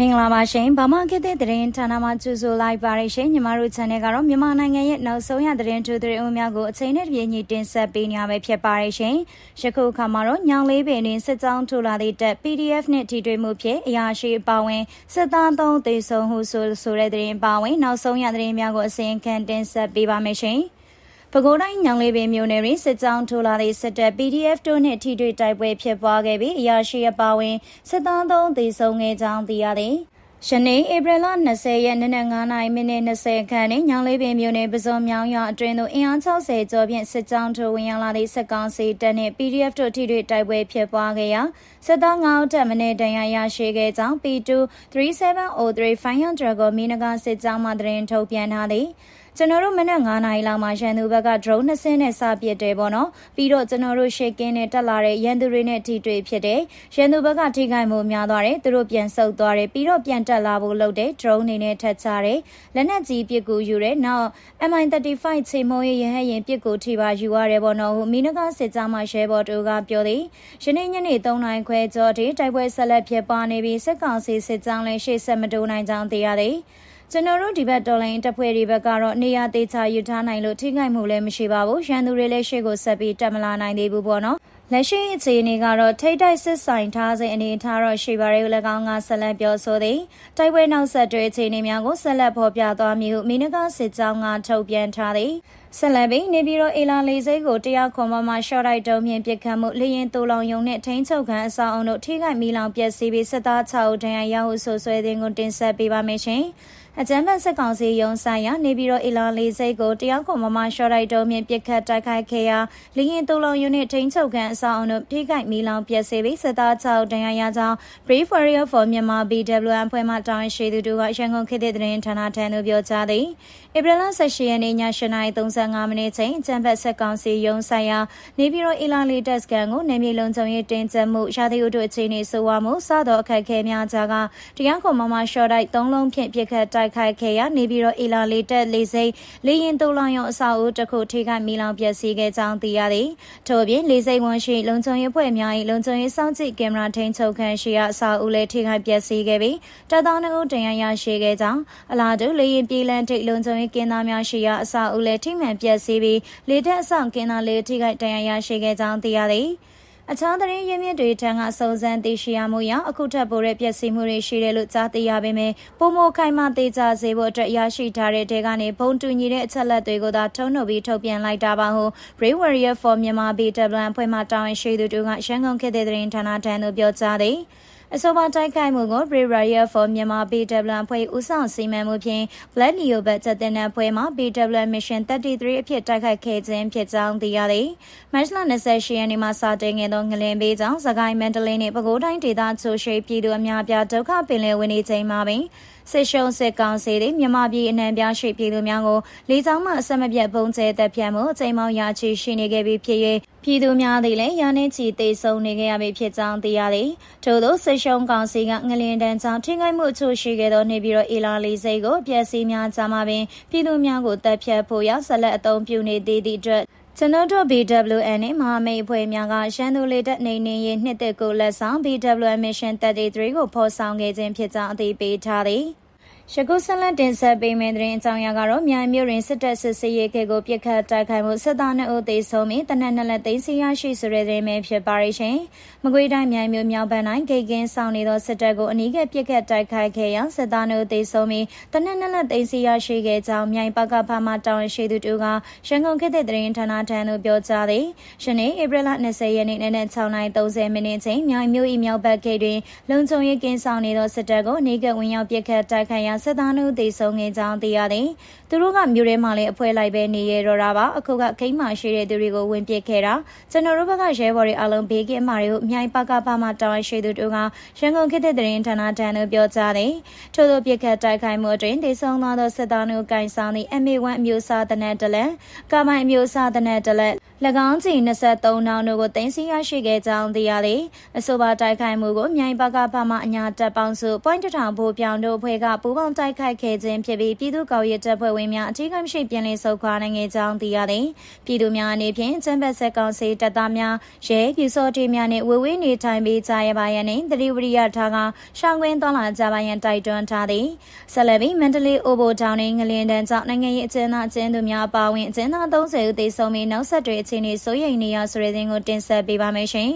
မင်္ဂလာပါရှင်ဗမာခေတ်သစ်သတင်းဌာနမှကြိုဆိုလိုက်ပါရရှင်ညီမတို့ channel ကတော့မြန်မာနိုင်ငံရဲ့နောက်ဆုံးရသတင်းထူးသတင်းအများကိုအချိန်နဲ့တပြေးညီတင်ဆက်ပေးနေရမှာဖြစ်ပါရရှင်ယခုအခါမှာတော့ညောင်လေးပင်တွင်စစ်ကြောင်းထူလာသည့်တက် PDF နဲ့ထိတွေ့မှုဖြင့်အရာရှိအပါဝင်စစ်သားသုံးသေဆုံးမှုဆိုဆိုတဲ့သတင်းအပါဝင်နောက်ဆုံးရသတင်းများကိုအစီရင်ခံတင်ဆက်ပေးပါမယ်ရှင် ပဲခူးတိုင်းညောင်လေးပင်မြို့နယ်တွင်စစ်ကြောင်းထိုးလာသည့်စစ်တပ် PDF တို့နှင့်ထိတွေ့တိုက်ပွဲဖြစ်ပွားခဲ့ပြီးအရာရှိအပါဝင်စစ်သားသုံးသေဆုံးခဲ့ကြောင်းသိရသည်။ ယနေ့ဧပြီလ20ရက်နေ့နက်9:00နာရီမိနစ်20ခန့်တွင်ညောင်လေးပင်မြို့နယ်ပဇွန်မြောင်းရွာအတွင်းသို့အင်အား60ကျော်ဖြင့်စစ်ကြောင်းထိုးဝင်ရောက်လာသည့်စစ်ကောင်စီတပ်နှင့် PDF တို့ထိတွေ့တိုက်ပွဲဖြစ်ပွားခဲ့ရာစစ်သား9ဦးတပ်မင်းတန်ရာရရှိခဲ့ကြောင်း P2 3703 Fire Dragon မီနဂါစစ်ကြောင်းမှသတင်းထုတ်ပြန်ထားသည်။ကျွန်တော်တို့မနက်9နာရီလောက်မှာရန်သူဘက်က drone 2စင်းနဲ့စပစ်တယ်ပေါ့နော်ပြီးတော့ကျွန်တော်တို့ရှေ့ကင်းနဲ့တက်လာတဲ့ရန်သူတွေနဲ့ထိတွေ့ဖြစ်တယ်ရန်သူဘက်ကထိခိုက်မှုများသွားတယ်သူတို့ပြန်ဆုတ်သွားတယ်ပြီးတော့ပြန်တက်လာဖို့လုပ်တယ် drone နေနဲ့ထက်ချတယ်လက်နက်ကြီးပစ်ကူယူတယ်နောက် MI35 ချိန်မုံရရဟရင်ပစ်ကူထိပါယူရတယ်ပေါ့နော်ဟိုမီနကစစ်ကြောင်းမှာရှဲဘော်တူကပြောသည်ယနေ့ညနေ3နာရီခွဲကျော်ထိတိုက်ပွဲဆက်လက်ဖြစ်ပွားနေပြီးစစ်ကောင်စီစစ်ကြောင်းလည်းရှေ့ဆက်မတိုးနိုင်ကြောင်းသိရသည်ကျွန်တော်တို့ဒီဘက်တော်လိုင်းတပ်ဖွဲ့တွေဘက်ကတော့နေရာသေးချာယူထားနိုင်လို့ထိခိုက်မှုလည်းမရှိပါဘူးရန်သူတွေလည်းရှေ့ကိုဆက်ပြီးတက်မလာနိုင်သေးဘူးပေါ့နော် လက်ရှိအခြေအနေကတော့ထိတ်တိုက်စစ်ဆိုင်ထားစဉ်အနေထားတော့ရှိပါရဲ့၎င်းကဆက်လက်ပြောဆိုသည်တိုက်ပွဲနောက်ဆက်တွဲအခြေအနေများကိုဆက်လက်ဖော်ပြသွားမည်ဟုမိနကစစ်ကြောင်းကထုတ်ပြန်ထားသည်ဆက်လက်ပြီးနေပြည်တော်အေလာလေးစိတ်ကိုတရားခွန်မမှာရှော့တိုက်တုံးမြင်ပစ်ခတ်မှုလေရင်တူလောင်ယုံနဲ့ထိန်းချုပ်ခံအဆောင်အုံတို့ထိခိုက်မိလောင်ပျက်စီးပြီးစစ်သား6ဦးဒဏ်ရာရဟုဆိုဆွဲတဲ့ကိုတင်ဆက်ပေးပါမယ်ရှင်။အကြမ်းဖက်စစ်ကောင်စီရုံးဆိုင်ရာနေပြည်တော်အီလာလေးစိတ်ကိုတရားခွန်မမရှော့တိုက်တုံးမြင့်ပစ်ခတ်တိုက်ခိုက်ခဲ့ရာလင်းရင်တူလုံယူနစ်ထိန်းချုပ်ခံအဆောင်အုံတို့ထိခိုက်မီလောင်ပျက်စီးပြီးစစ်သား6ဒဏ်ရာရကြောင်း Brave Warrior for Myanmar BWM ဖွဲ့မှတာဝန်ရှိသူတို့ကရန်ကုန်ခေတ်သစ်သတင်းဌာနထံသို့ပြောကြားသည်ဧပြီလ18ရက်နေ့ည8:35မိနစ်ချိန်အကြမ်းဖက်စစ်ကောင်စီရုံးဆိုင်ရာနေပြည်တော်အီလာလေးတက်စကန်ကိုနေမြေလုံခြုံရေးတင်ကျမှုရာသီဥတုအခြေအနေဆိုဝါမှုစသောအခက်အခဲများကြားကတရားခွန်မမရှော့တိုက်၃လုံးဖြင့်ပြစ်ခတ်တိုက်ခိုက်ခဲ့ရာနေပြည်တော်အီလာလေးတက်လေးစိတ်လေရင်တူလောင်ရုံအဆောက်အဦတစ်ခုထိခိုက်မိလောင်ပျက်စီးခဲ့ကြောင်းသိရသည်ထို့ပြင်လေးစိတ်ဝန်ရှိလုံခြုံရေးဖွဲ့များ၏လုံခြုံရေးစောင့်ကြည့်ကင်မရာထိန်းချုပ်ခန့်ရှိရာအဆောက်အဦလည်းထိခိုက်ပျက်စီးခဲ့ပြီးတပ်သားနှုတ်တရားရရှိခဲ့ကြောင်းအလားတူလေရင်ပြည်လန်ထိတ်လုံခြုံရေးကင်းသားများရှိရာအဆောက်အဦလည်းထိမှန်ပျက်စီးပြီးလေတက်အဆောင်ကင်းသားလေးထိခိုက်တရားရရှိခဲ့ကြောင်းသိရသည်အခြားသတင်းရင်းမြစ်တွေထံကစုံစမ်းသိရှိရမှုရအခုထပ်ပိုတဲ့ပျက်စီးမှုတွေရှိတယ်လို့ကြားသိရပေမယ့်ပုံမခိုင်မှသိကြစေဖို့အတွက်ရရှိထားတဲ့တဲကနေဘုံတူညီတဲ့အချက်လက်တွေကိုသာထုံးနှုတ်ပြီးထုတ်ပြန်လိုက်တာပါဟု Brave Warrior for Myanmar BWN ဖွဲ့မှတာဝန်ရှိသူတို့ကရန်ကုန်ခေတ်တဲ့သတင်းဌာနထံသို့ပြောကြားသည် အဆိုပါတိုက်ခိုက်မှုကို Brave Warrior for Myanmar BWN ဖွဲ့ဦးဆောင်စီမံမှုဖြင့် Black Leo ဘတ်ချက်တဲ့အဖွဲ့မှ BWN Mission 33အဖြစ်တိုက်ခိုက်ခဲ့ခြင်းဖြစ်ကြောင်းသိရသည်။မတ်လ28ရက်နေ့မှာစတင်ခဲ့သောငလင်ပေးကြောင့်စကိုင်းမန္တလေးနှင့်ပဲခူးတိုင်းဒေသချိုရှိပြည်သူအများပြားဒုက္ခပင်လယ်ဝင်နေချိန်မှာပင် စစ်ရှုံးစစ်ကောင်စီတွေမြန်မာပြည်အနှံပြားရှိပြည်သူများကိုလေးချောင်းမှအဆက်မပြတ်ပုံကျဲတပ်ဖြတ်မှုအချိန်မောင်းရာချီရှိနေခဲ့ပြီးဖြစ်၍ပြည်သူများသည်လည်းရာနှင်းချီတေဆုံးနေခဲ့ရပြီဖြစ်ကြောင်းသိရသည်ထို့သောစစ်ရှုံးကောင်စီကငလင်တန်းကြောင့်ထိခိုက်မှုအချို့ရှိခဲ့သောနေပြီးတော့အီလာလေးစိတ်ကိုပျက်စီးများကြမှာပင်ပြည်သူများကိုတပ်ဖြတ်ဖို့ရဆက်လက်အသုံးပြုနေသေးသည့်အတွက် ကျွန်တော်တို့ BWN နဲ့မဟာမိတ်အဖွဲ့များကရှမ်းသူလေတပ်နေနေရေးနှစ်သက်ကိုလက်ဆောင် BWN Mission 33ကိုဖော်ဆောင်ခဲ့ခြင်းဖြစ်ကြောင်းအသိပေးထားသည် ရှကုဆက်လက်တင်ဆက်ပေးမယ့်သတင်းအကြောင်းအရာကတော့မြိုင်မြို့တွင်စစ်တပ်စစ်ဆေးရေးခေကိုပြစ်ခတ်တိုက်ခိုက်မှုစစ်သားနှုတ်သေဆုံးပြီးတနက်နှစ်လက်သိမ်းဆီးရရှိဆိုတဲ့သတင်းပဲဖြစ်ပါရရှင်။မကွေးတိုင်းမြိုင်မြို့မြောက်ဘက်၌ဂိတ်ကင်းဆောင်နေသောစစ်တပ်ကိုအနီးကပ်ပြစ်ခတ်တိုက်ခိုက်ခဲ့ရာစစ်သားနှုတ်သေဆုံးပြီးတနက်နှစ်လက်သိမ်းဆီးရရှိခဲ့ကြောင်းမြိုင်ပကဖမှတောင်းရှိသူတို့ကရန်ကုန်ခေတ်တဲ့သတင်းဌာနထံသို့ပြောကြားသည်။ယနေ့ဧပြီလ20ရက်နေ့နနက်6:30မိနစ်ချိန်မြိုင်မြို့၏မြောက်ဘက်ဂိတ်တွင်လုံခြုံရေးကင်းဆောင်နေသောစစ်တပ်ကိုအနီးကပ်ဝင်ရောက်ပြစ်ခတ်တိုက်ခိုက်ရာစစ်သားနှုတ်သေဆုံးခဲ့ကြောင်းသိရသည်။သူတို့ကမြို့ထဲမှာလည်းအဖွဲလိုက်ပဲနေရတော့တာပါ။အခုကခိမ့်မှရှိတဲ့သူတွေကိုဝင်ပစ်ခဲ့တာ။ကျွန်တော်တို့ဘက်ကရဲဘော်တွေအလုံးဘေးကင်းမှတွေကိုအမြိုင်ပကပမှတာဝန်ရှိသူတို့ကရန်ကုန်ခေတ်တဲ့သတင်းဌာနတန်းတို့ပြောကြားတယ်။ထို့သောပြစ်ခတ်တိုက်ခိုက်မှုအတွင်းသေဆုံးသွားသောစစ်သားတို့ကင်ဆောင်သည့် MA1 အမျိုးအစားတနက်တလက်ကာမိုင်အမျိုးအစားတနက်တလက်၎င်းချီ23နောင်တို့ကိုတင်စီရရှိခဲ့ကြောင်းသိရသည်။အဆိုပါတိုက်ခိုက်မှုကိုမြိုင်ပကပမှအညာတက်ပေါင်းစု point တထောင်ဘိုးပြောင်တို့အဖွဲ့ကပူးပေါင်းပေါင်းတိုက်ခိုက်ခဲ့ခြင်းဖြစ်ပြီးပြည်သူ့ကော်ရတပ်ဖွဲ့ဝင်များအထူးကမရှိပြန်လည်ဆုတ်ခွာနိုင်ခဲ့ကြောင်းသိရသည်ပြည်သူများအနေဖြင့်ကျန်းပတ်ဆက်ကောင်စီတပ်သားများရဲပြူစောတိများနှင့်ဝေဝေးနေထိုင်ပြီးကြရပါရန်နှင့်တတိဝရိယထားကရှောင်းကွင်းသွားလာကြပါရန်တိုက်တွန်းထားသည်ဆက်လက်ပြီးမန္တလေးအိုဘိုတောင်နှင့်ငလင်တန်းကြောင့်နိုင်ငံရေးအကျဉ်းသားအကျဉ်းသူများအပါအဝင်အကျဉ်းသား30ဦးသေဆုံးပြီးနောက်ဆက်တွဲအခြေအနေစိုးရိမ်နေရဆိုတဲ့သတင်းကိုတင်ဆက်ပေးပါမယ်ရှင်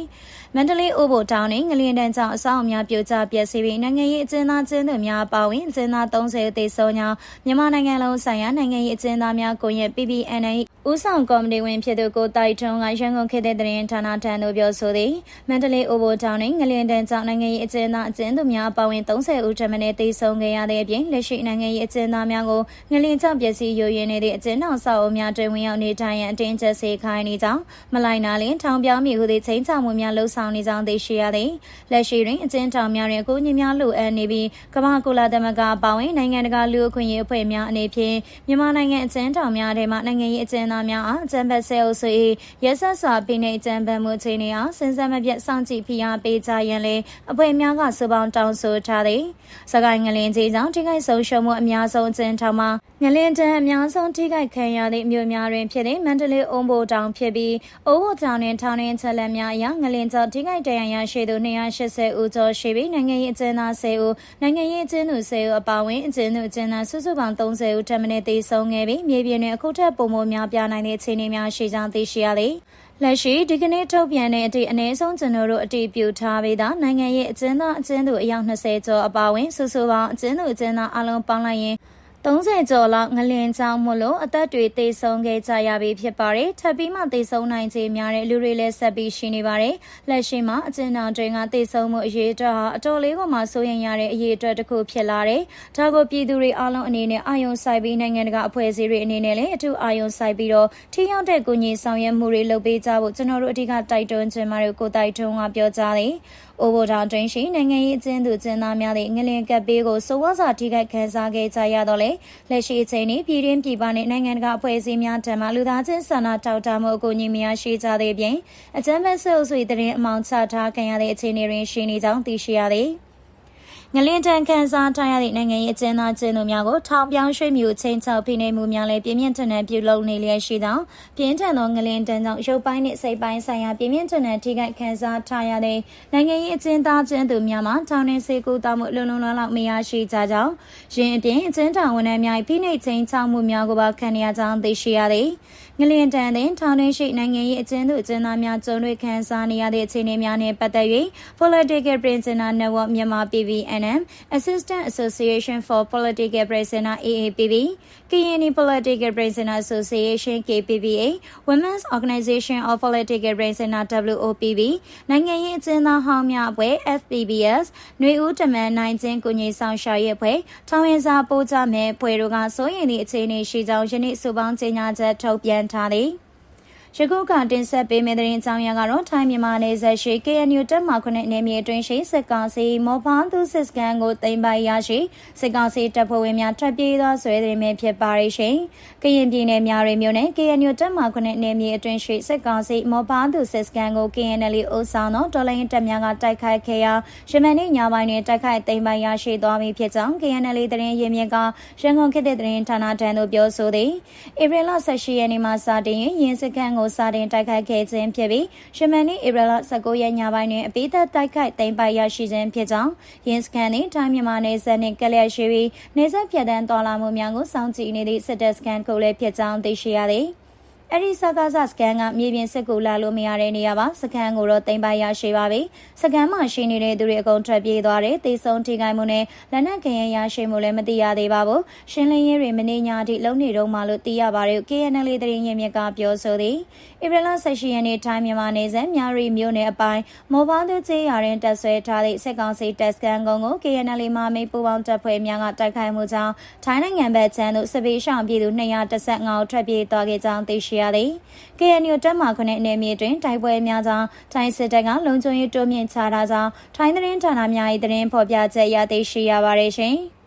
မန္တလေးအိုဘိုတောင်နှင့်ငလင်တန်းကြောင့်အဆောက်အများပြိုကျပျက်စီးပြီးနိုင်ငံရေးအကျဉ်းသားကျဉ်းသူများအပါအဝင်အကျဉ်းသား30ဦးသေဆုံးကြောင်းမြန်မာနိုင်ငံလုံးဆိုင်ရာနိုင်ငံရေးအကျဉ်းသားများကွန်ရက် PPN ဦးဆောင်ကော်မတီဝင်ဖြစ်သူကိုတိုက်ထွန်းကရန်ကုန်ခေတ်တဲ့တရင်ဌာနထံသို့ပြောဆိုသည်မန္တလေးအိုဘိုတောင်နှင့်ငလျင်တန်းကြောင့်နိုင်ငံရေးအကျဉ်းသားအကျဉ်းသူများပါဝင်30ဦးထပ်မံတေဆုံးခဲ့ရတဲ့အပြင်လက်ရှိနိုင်ငံရေးအကျဉ်းသားများကိုငလျင်ကြောင့်ပျက်စီးယိုယွင်းနေတဲ့အကျဉ်းထောင်ဆောက်အုံများတွင်ဝင်ရောက်နေထိုင်ရန်အတင်းကျပ်စေခိုင်းနေကြောင်းမလိုက်နာလင်ထောင်ပြောင်းမိဟုသည့်ချိန်ချမှုများလှုံ့ဆော်နေကြောင်းသိရှိရသည်လက်ရှိတွင်အကျဉ်းထောင်များတွင်အကူအညီများလိုအပ်နေပြီးကမ္ဘာကုလသမဂ္ဂပါဝင်နိုင်ငံတကာလူ့အခွင့်အရေးအဖွဲ့များအနေဖြင့်မြန်မာနိုင်ငံအကျဉ်းထောင်များထဲမှနိုင်ငံရေးအကျဉ်းသားများအားအကြံဘက်ဆဲအုပ်စု၏ရက်ဆက်စွာဖိနှိပ်ကြံပန်မှုအခြေအနေအားစဉ်ဆက်မပြတ်စောင့်ကြည့်ဖိအားပေးကြရန်လည်းအဖွဲ့များကစုပေါင်းတောင်းဆိုထားသည်။စကိုင်းငလင်ကြီးကြောင့်ထိခိုက်ဆုံးရှုံးမှုအများဆုံးအကျဉ်းထောင်မှာငလင်တန်းအများဆုံးထိခိုက်ခံရသည့်မြို့များတွင်ဖြစ်သည့်မန္တလေးအုံဘိုတောင်ဖြစ်ပြီးအိုးဘိုတောင်တွင်ထောင်တွင်ချက်လက်များအရငလင်ကြောင့်ထိခိုက်ဒဏ်ရာရရှိသူ280ဦးကျော်ရှိပြီးနိုင်ငံရေးအကျဉ်းသား10ဦးနိုင်ငံရေးအကျဉ်းသူ10ဦးအပါအဝင်အကျဉ်းသူအကျဉ်းသားစုစုပေါင်း30ဦးထပ်မံတေဆုံးခဲ့ပြီးမြေပြင်တွင်အခုထက်ပိုမိုများပြားနိုင်သည့်အခြေအနေများရှိကြောင်းသိရှိရသည်လက်ရှိဒီကနေ့ထုတ်ပြန်တဲ့အထိအနည်းဆုံးကျွန်တော်တို့အတိပြုထားပြီးသားနိုင်ငံရဲ့အကျဉ်းသားအကျဉ်းသူအယောက်20ကျော်အပါအဝင်စုစုပေါင်းအကျဉ်းသူအကျဉ်းသားအလုံးပေါင်းလိုက်ရင် 30ကျော်လောက်ငလင်ချောင်းမို့လို့အသက်တွေသေဆုံးခဲ့ကြရပြီဖြစ်ပါတယ်။ထပ်ပြီးမှသေဆုံးနိုင်ခြေများတဲ့လူတွေလည်းဆက်ပြီးရှိနေပါတယ်။လက်ရှိမှာအကျဉ်းတော်တွေကသေဆုံးမှုအရေးအတွက်ဟာအတော်လေးကိုမှစိုးရိမ်ရတဲ့အရေးအတွက်တစ်ခုဖြစ်လာတယ်။ဒါကိုပြည်သူတွေအားလုံးအနေနဲ့အာရုံစိုက်ပြီးနိုင်ငံတကာအဖွဲ့အစည်းတွေအနေနဲ့လည်းအထူးအာရုံစိုက်ပြီးတော့ထိရောက်တဲ့ကူညီဆောင်ရွက်မှုတွေလုပ်ပေးကြဖို့ကျွန်တော်တို့အဓိကတိုက်တွန်းချင်ပါတယ်ကိုတိုက်တွန်းကပြောကြားတယ်။ အိုဘိုတောင်တွင်ရှိနိုင်ငံရေးအကျဉ်းသူကျင်းသားများသည့်ငလင်ကပ်ပေးကိုစိုးဝါစာထိခိုက်ခံစားခဲ့ကြရတော့လေလက်ရှိအချိန်นี้ပြည်တွင်းပြည်ပနှင့်နိုင်ငံတကာအဖွဲ့အစည်းများထံမှလူသားချင်းစာနာထောက်ထားမှုအကူအညီများရှိကြသည့်ပြင်အကြမ်းဖက်ဆဲအုပ်စု၏တရင်အမောင်ချထားခံရသည့်အခြေအနေတွင်ရှိနေကြောင်းသိရှိရသည် ငလင်တန်ခန်းစားထားရသည့်နိုင်ငံရေးအကျဉ်းသားကျင်းသူများကိုထောင်ပြောင်းရွှေ့မြူချင်းချောက်ဖိနှိပ်မှုများလည်းပြင်းပြင်းထန်ထန်ပြုလုပ်နေလျက်ရှိသောပြင်းထန်သောငလင်တန်ကြောင့်ရုပ်ပိုင်းနှင့်စိတ်ပိုင်းဆိုင်ရာပြင်းပြင်းထန်ထန်ထိခိုက်ခံစားထားရတဲ့နိုင်ငံရေးအကျဉ်းသားကျင်းသူများမှာထောင်နှင့်စေကူတောက်မှုလုံလုံလောက်လောက်မရရှိကြကြောင်းရင်းအပြင်အကျဉ်းထောင်ဝန်ထမ်းများဖိနှိပ်ချင်းချောက်မှုများကိုပါခံရကြောင်းသိရှိရသည် ငလျင်တန်တဲ့ထောင်တွင်းရှိနိုင်ငံရေးအကျဉ်းသူအကျဉ်းသားများကြုံတွေ့ခံစားနေရတဲ့အခြေအနေများနဲ့ပတ်သက်၍ Political Prisoner Network မြန်မာ PVNM Assistant Association for Political Prisoner AAPP KNI Political Prisoner Association KPPA Women's Organization of Political Prisoner WOPB နိုင်ငံရေးအကျဉ်းသားဟောင်းများအဖွဲ့ FPBS ຫນွေဦးတမန်နိုင်ခြင်းကုညီဆောင်ရှာရေးအဖွဲ့ထောင်ရင်စာပို့ကြမဲ့ဖွဲ့တို့ကစိုးရင်သည့်အခြေအနေရှိကြောင်းယနေ့စုပေါင်းကြေညာချက်ထုတ်ပြန်ထားသည် ယခုကတင်ဆက်ပေးမယ့်သတင်းအကြောင်းအရာကတော့ထိုင်းမြန်မာနယ်စပ်ရှိ KNU တပ်မခုနှစ်နယ်မြေအတွင်းရှိစစ်ကောင်စီမော်ဖန်သူစစ်စကန်ကိုတင်ပိုင်ရရှိစစ်ကောင်စီတပ်ဖွဲ့ဝင်များထွက်ပြေးသောဆွဲသတင်းများဖြစ်ပါရရှင်။ကရင်ပြည်နယ်များရိမြို့နယ် KNU တပ်မခုနှစ်နယ်မြေအတွင်းရှိစစ်ကောင်စီမော်ဖန်သူစစ်စကန်ကို KNL အိုဆောင်သောတော်လိုင်းတပ်များကတိုက်ခိုက်ခဲ့ရာရမန်နေ့ညပိုင်းတွင်တိုက်ခိုက်တင်ပိုင်ရရှိသွားပြီဖြစ်ကြောင်း KNL သတင်းရင်းမြစ်ကရန်ကုန်ခေတ်တဲ့သတင်းဌာနထံသို့ပြောဆိုသည်။ဧပြီလ18ရက်နေ့မှစတင်ရင်စစ်ကန်ကိုစတင်တိုက်ခိုက်ခဲ့ခြင်းဖြစ်ပြီးရှမန်နီဧပြီလ19ရက်ညပိုင်းတွင်အပိသက်တိုက်ခိုက်သိမ်းပိုက်ရရှိခြင်းဖြစ်ကြောင်းရင်းစကန်နှင့်ထိုင်းမြန်မာနယ်စပ်နှင့်ကလျက်ရှိပြီးနယ်စပ်ဖြတ်တန်းတော်လာမှုများကိုစောင့်ကြည့်နေသည့်စစ်တပ်စကန်ကိုလည်းဖြစ်ကြောင်းသိရှိရသည်။ အဲ့ဒီစကားစစကန်ကမြေပြင်စစ်ကူလာလို့မရတဲ့နေရာပါစကန်ကိုတော့တင်ပိုင်ရရှိပါပြီစကန်မှာရှိနေတဲ့သူတွေအကုန်ထွက်ပြေးသွားတယ်တေဆုံးထိခိုက်မှုနဲ့လက်နက်ခဲယမ်းရရှိမှုလည်းမသိရသေးပါဘူးရှင်းလင်းရေးတွေမနေညာအထိလုံနေတော့မှလို့သိရပါတယ် KNL သတင်းရင်းမြစ်ကပြောဆိုသည်ဧပြီလ18ရက်နေ့ထိုင်းမြန်မာနယ်စပ်မြရီမြို့နယ်အပိုင်းမော်ဘာသူကျေးရွာတွင်တပ်ဆွဲထားသည့်စစ်ကောင်စီတပ်စကန်ကုန်းကို KNL မှမိပူပေါင်းတပ်ဖွဲ့များကတိုက်ခိုက်မှုကြောင့်ထိုင်းနိုင်ငံဘက်ခြမ်းသို့စစ်ပေးရှောင်ပြည်သူ215ဦးထွက်ပြေးသွားခဲ့ကြောင်းသိရှိရသည် KNU တပ်မခုနှစ်နယ်မြေတွင်တိုက်ပွဲများကြောင့်ထိုင်းစစ်တပ်ကလုံခြုံရေးတိုးမြင့်ချထားကြောင်းထိုင်းသတင်းဌာနများ၏သတင်းဖော်ပြချက်ရသိရှိရပါတယ်ရှင်။